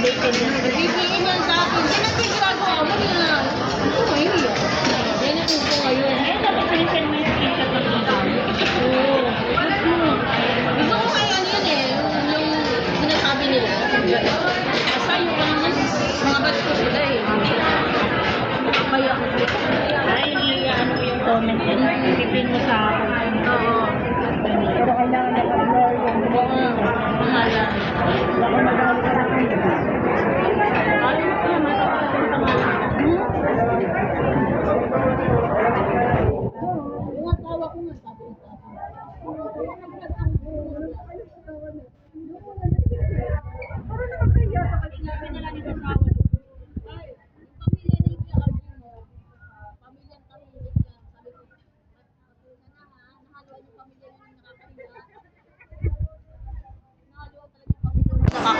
Yan. Bibigyan yan sa akin. Yan ang ginagawa mo na. Ano ba yun? Yan ang upo ngayon. Ay, dapat pinsan mo yung screenshot ng mga tao. Oo. Gusto ko kaya ano yun eh. Yung, yung sinasabi nila. Basta yung ano, mga ba't ko sila eh. Kaya ko. Ay, i-ano mo yung comment yan. Pipin mo sa akin. Oo. Pero kailangan na mag-lawyer yung Oo. Mahala. Baka magalit sa akin. Ayaw ko na matapos sa mga. Hmm? Yung asawa ko nga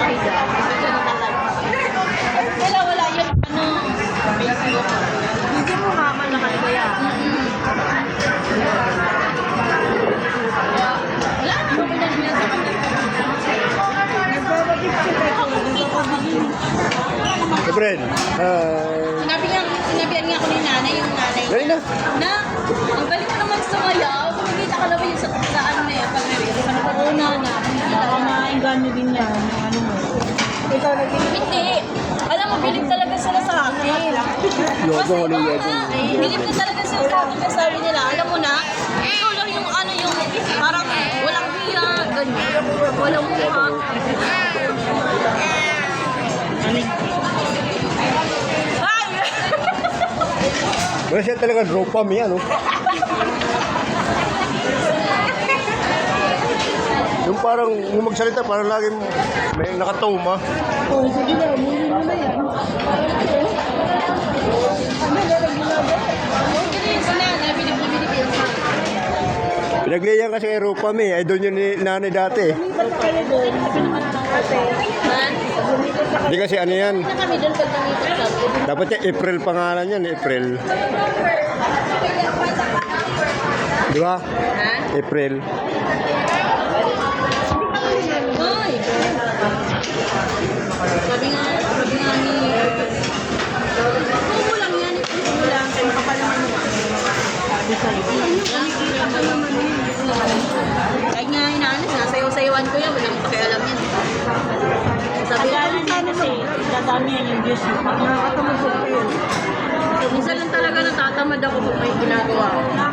sabi sa akin. Efren, ah, Sinabi niya, sinabihan nga ako ni nanay, yung nanay dali na. na, ang galing mo naman sumayaw. Kumikita ka naman yung sa, sa ano na yan, pag sa corona na. Baka maengganyo din yan. yung Ano mo. Ikaw naging Hindi. Alam mo, bilib talaga sila sa akin. Kasi ano nga, eh, bilib na talaga sila sa akin. Sabi nila, alam mo na, Wala siya talaga ropa mi, ano? Yung parang, yung magsalita, parang laging may nakatuma. Oh, sige na, muli mo na yan. Ano na ginagawa? Pinagliyan kasi kay ropa mi, doon yun ni nanay dati. Naman Hindi kasi ano yan, dapat yung April pangalan yan, April. Di ba? April. Sabi nga, sabi nga ni... Kumo lang yan, kumo lang. Kaya kapal naman mo. Sabi sa'yo. Nga inaalis, nasayaw-sayawan ko yan, walang pakialam yan. Sabi ko, Kaya na kasi, dadami yan yung views mo. Nakakatamad sa kayo. minsan lang talaga natatamad ako pag may ginagawa kayo.